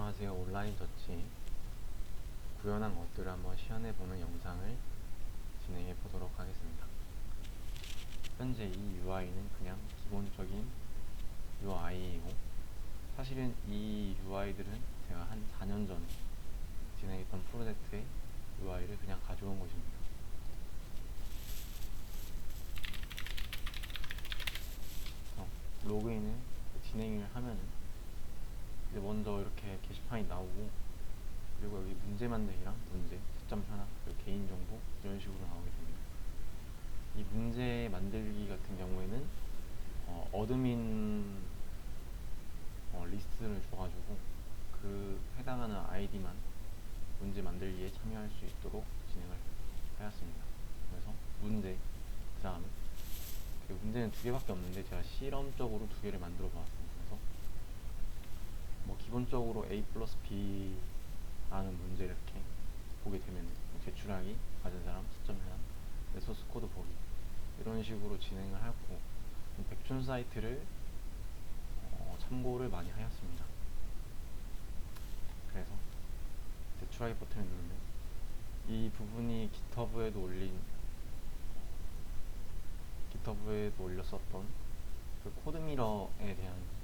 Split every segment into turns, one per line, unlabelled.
안녕하세요. 온라인 저치 구현한 것들을 한번 시연해보는 영상을 진행해 보도록 하겠습니다. 현재 이 UI는 그냥 기본적인 UI이고 사실은 이 UI들은 제가 한 4년 전에 진행했던 프로젝트의 UI를 그냥 가져온 것입니다. 어, 로그인을 진행을 하면은 먼저 이렇게 게시판이 나오고 그리고 여기 문제 만들기랑 문제, 시점 현황, 그리고 개인정보 이런 식으로 나오게 됩니다. 이 문제 만들기 같은 경우에는 어, 어드민 어, 리스트를 줘가지고 그 해당하는 아이디만 문제 만들기에 참여할 수 있도록 진행을 하였습니다. 그래서 문제, 그 다음에 그 문제는 두 개밖에 없는데 제가 실험적으로 두 개를 만들어 보았습니다. 그래서 뭐 기본적으로 A 플러스 B라는 문제를 이렇게 보게 되면 제출하기, 받은 사람, 시점 해당, 소스 코드 보기 이런 식으로 진행을 하고 백준 사이트를 어, 참고를 많이 하였습니다. 그래서 제출하기 버튼을 누르면 이 부분이 GitHub에도 올린 GitHub에도 올렸었던 그 코드미러에 대한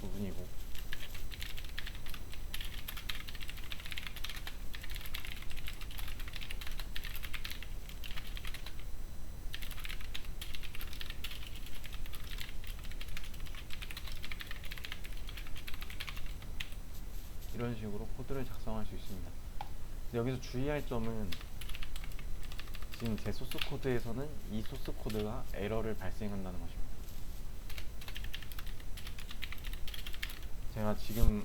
부분이고 이런 식으로 코드를 작성할 수 있습니다. 여기서 주의할 점은 지금 제 소스 코드에서는 이 소스 코드가 에러를 발생한다는 것입니다. 제가 지금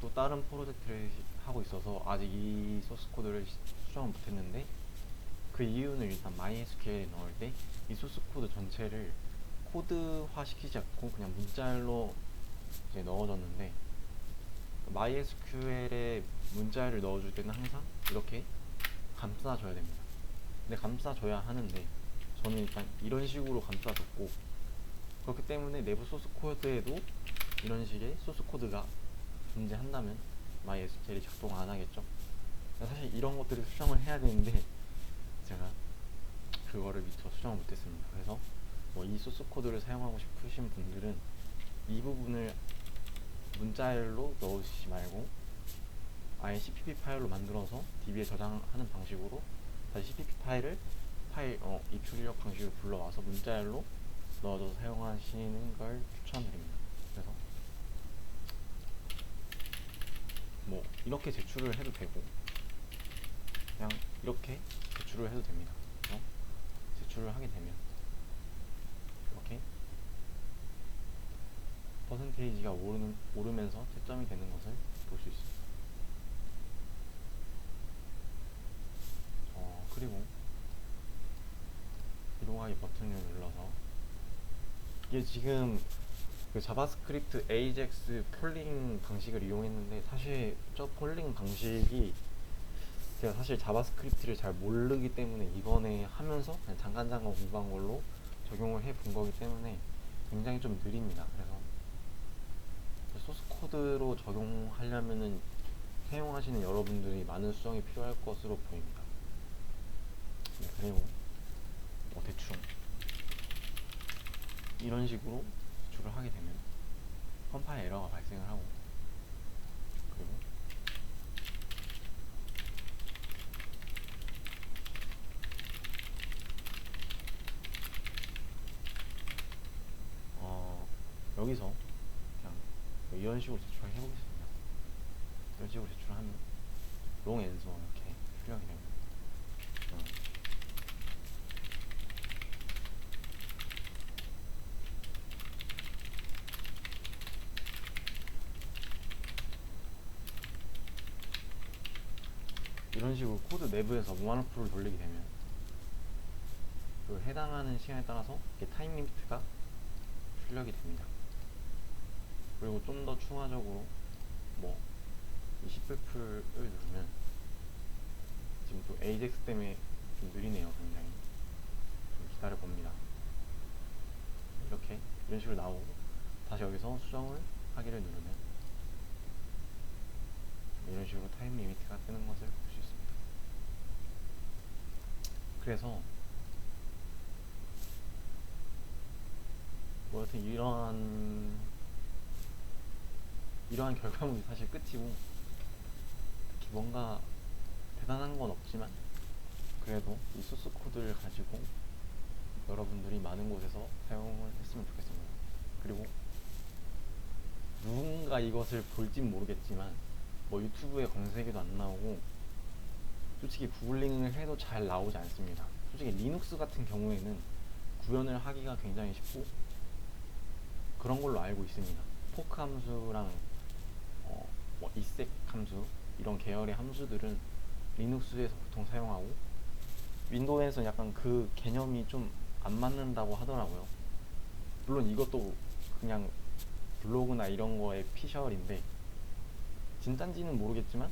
또 다른 프로젝트를 시- 하고 있어서 아직 이 소스 코드를 시- 수정을 못했는데 그 이유는 일단 MySQL에 넣을 때 이 소스 코드 전체를 코드화 시키지 않고 그냥 문자열로 이제 넣어줬는데 MySQL에 문자열을 넣어줄 때는 항상 이렇게 감싸줘야 됩니다. 근데 감싸줘야 하는데 저는 일단 이런 식으로 감싸줬고 그렇기 때문에 내부 소스 코드에도 이런 식의 소스 코드가 존재한다면 MySQL이 작동 안 하겠죠. 사실 이런 것들을 수정을 해야 되는데 제가 그거를 미처 수정을 못했습니다. 그래서 뭐 이 소스 코드를 사용하고 싶으신 분들은 이 부분을 문자열로 넣으시지 말고 아예 CPP 파일로 만들어서 DB에 저장하는 방식으로 다시 CPP 파일을 파일 어, 입출 입력 방식으로 불러와서 문자열로 넣어서 사용하시는 걸 추천드립니다. 그래서 뭐 이렇게 제출을 해도 되고 그냥 이렇게 제출을 해도 됩니다. 그래서 제출을 하게 되면 이렇게 퍼센테이지가 오르는, 오르면서 채점이 되는 것을 볼 수 있습니다. 어, 그리고 이동하기 버튼을 눌러서 이게 지금 그 자바스크립트 AJAX 폴링 방식을 이용했는데 사실 저 폴링 방식이 제가 사실 자바스크립트를 잘 모르기 때문에 이번에 하면서 그냥 잠깐잠깐 공부한 걸로 적용을 해 본 거기 때문에 굉장히 좀 느립니다. 그래서 소스 코드로 적용하려면은 사용하시는 여러분들이 많은 수정이 필요할 것으로 보입니다. 네, 그리고 뭐 대충 이런 식으로 제출을 하게 되면 컴파일 에러가 발생을 하고 그리고 어, 여기서 그냥 뭐 이런 식으로 제출을 해보겠습니다. 이런 식으로 제출하면 롱 앤서 이렇게 출력이 됩니다. 어. 이런 식으로 코드 내부에서 무한 루프를 돌리게 되면 그 해당하는 시간에 따라서 타임 리미트가 출력이 됩니다. 그리고 좀 더 추가적으로 뭐 20풀을 누르면 지금 또 AJAX 때문에 좀 느리네요 굉장히 좀 기다려 봅니다 이렇게 이런 식으로 나오고 다시 여기서 수정을 하기를 누르면 식으로 타임 리미트가 뜨는 것을. 그래서 뭐 여튼 이러한 이러한 결과물이 사실 끝이고 특히 뭔가 대단한 건 없지만 그래도 이 소스 코드를 가지고 여러분들이 많은 곳에서 사용을 했으면 좋겠습니다. 그리고 누군가 이것을 볼진 모르겠지만 뭐 유튜브에 검색에도 안 나오고 솔직히 구글링을 해도 잘 나오지 않습니다. 솔직히 리눅스 같은 경우에는 구현을 하기가 굉장히 쉽고 그런 걸로 알고 있습니다. 포크 함수랑 어, 뭐 이색 함수 이런 계열의 함수들은 리눅스에서 보통 사용하고 윈도우에서 약간 그 개념이 좀 안 맞는다고 하더라고요. 물론 이것도 그냥 블로그나 이런 거의 피셜인데 진짠지는 모르겠지만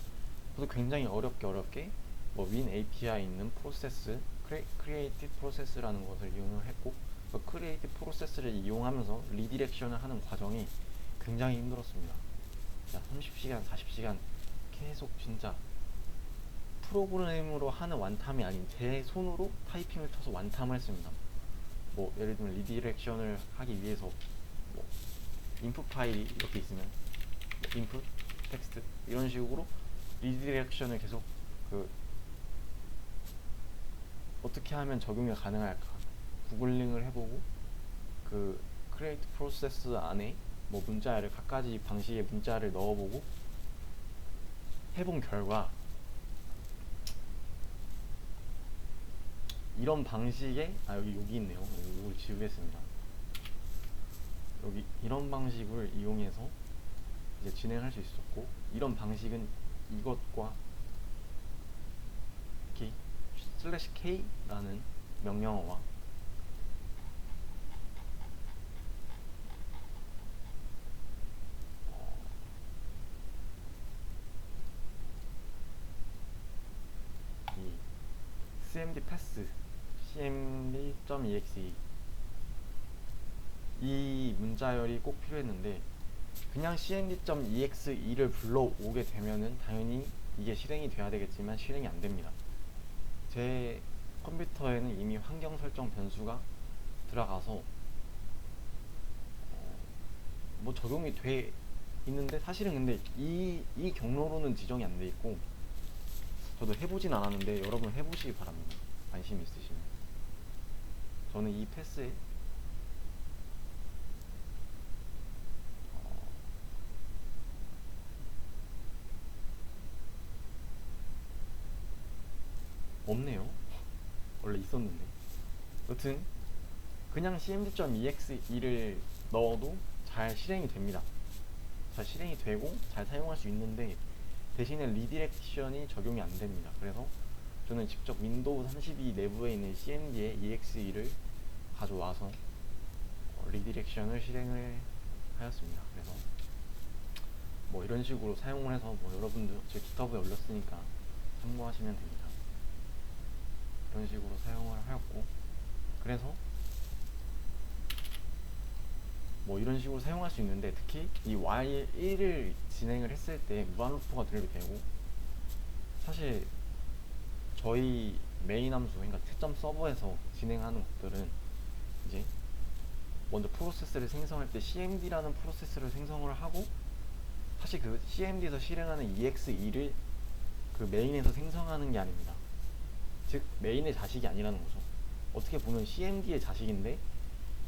저도 굉장히 어렵게 어렵게 뭐 윈 API 있는 프로세스 크리에이티브 프로세스라는 것을 이용을 했고 그 크리에이티브 프로세스를 이용하면서 리디렉션을 하는 과정이 굉장히 힘들었습니다. 자, 30시간, 40시간 계속 진짜 프로그램으로 하는 완탐이 아닌 제 손으로 타이핑을 쳐서 완탐을 했습니다. 뭐 예를 들면 리디렉션을 하기 위해서 뭐 인풋 파일이 이렇게 있으면 뭐 인풋 텍스트 이런 식으로 리디렉션을 계속 그 어떻게 하면 적용이 가능할까 구글링을 해보고 그 크리에이트 프로세스 안에 뭐 문자를 각가지 방식의 문자를 넣어보고 해본 결과 이런 방식의 아 여기 여기 있네요. 이걸 지우겠습니다. 여기 이런 방식을 이용해서 이제 진행할 수 있었고 이런 방식은 이것과 이렇게 슬래시 k라는 명령어와 이 cmd pass cmd.exe 이 문자열이 꼭 필요했는데 그냥 cmd.exe를 불러오게 되면은 당연히 이게 실행이 돼야 되겠지만 실행이 안 됩니다. 제 컴퓨터에는 이미 환경 설정 변수가 들어가서 어, 뭐 적용이 돼 있는데 사실은 근데 이, 이 경로로는 지정이 안 돼 있고 저도 해보진 않았는데 여러분 해보시기 바랍니다. 관심 있으시면 저는 이 패스에 어, 없네요. 원래 있었는데. 여튼 그냥 cmd.exe를 넣어도 잘 실행이 됩니다. 잘 실행이 되고 잘 사용할 수 있는데 대신에 리디렉션이 적용이 안 됩니다. 그래서 저는 직접 윈도우 32 내부에 있는 cmd의 exe를 가져와서 어, 리디렉션을 실행을 하였습니다. 그래서 뭐 이런 식으로 사용을 해서 뭐 여러분들 제 기타브에 올렸으니까 참고하시면 됩니다. 이런 식으로 사용을 하였고 그래서 뭐 이런 식으로 사용할 수 있는데 특히 이 while 1을 진행을 했을 때 무한 루프가 들게 되고 사실 저희 메인 함수 그러니까 특점 서버에서 진행하는 것들은 이제 먼저 프로세스를 생성할 때 cmd라는 프로세스를 생성을 하고 사실 그 cmd에서 실행하는 exe2를 그 메인에서 생성하는 게 아닙니다. 즉 메인의 자식이 아니라는 거죠. 어떻게 보면 cmd의 자식인데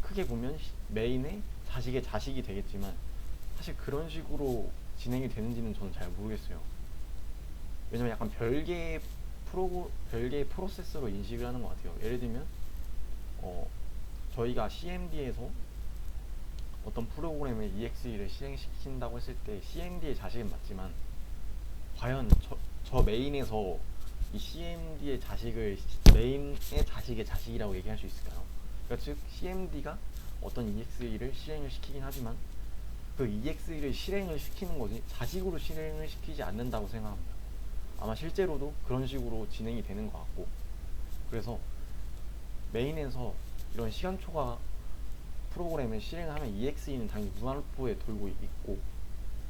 크게 보면 시- 메인의 자식의 자식이 되겠지만 사실 그런 식으로 진행이 되는지는 저는 잘 모르겠어요. 왜냐면 약간 별개의 프로 별개의 프로세스로 인식을 하는 것 같아요. 예를 들면 어 저희가 CMD에서 어떤 프로그램의 EXE를 실행시킨다고 했을 때 CMD의 자식은 맞지만 과연 저, 저 메인에서 이 CMD의 자식을 시- 메인의 자식의 자식이라고 얘기할 수 있을까요? 그러니까 즉 CMD가 어떤 EXE를 실행을 시키긴 하지만 그 EXE를 실행을 시키는 거지 자식으로 실행을 시키지 않는다고 생각합니다. 아마 실제로도 그런 식으로 진행이 되는 것 같고 그래서 메인에서 이런 시간 초과 프로그램을 실행하면 EXE는 당연히 무한루프에 돌고 있고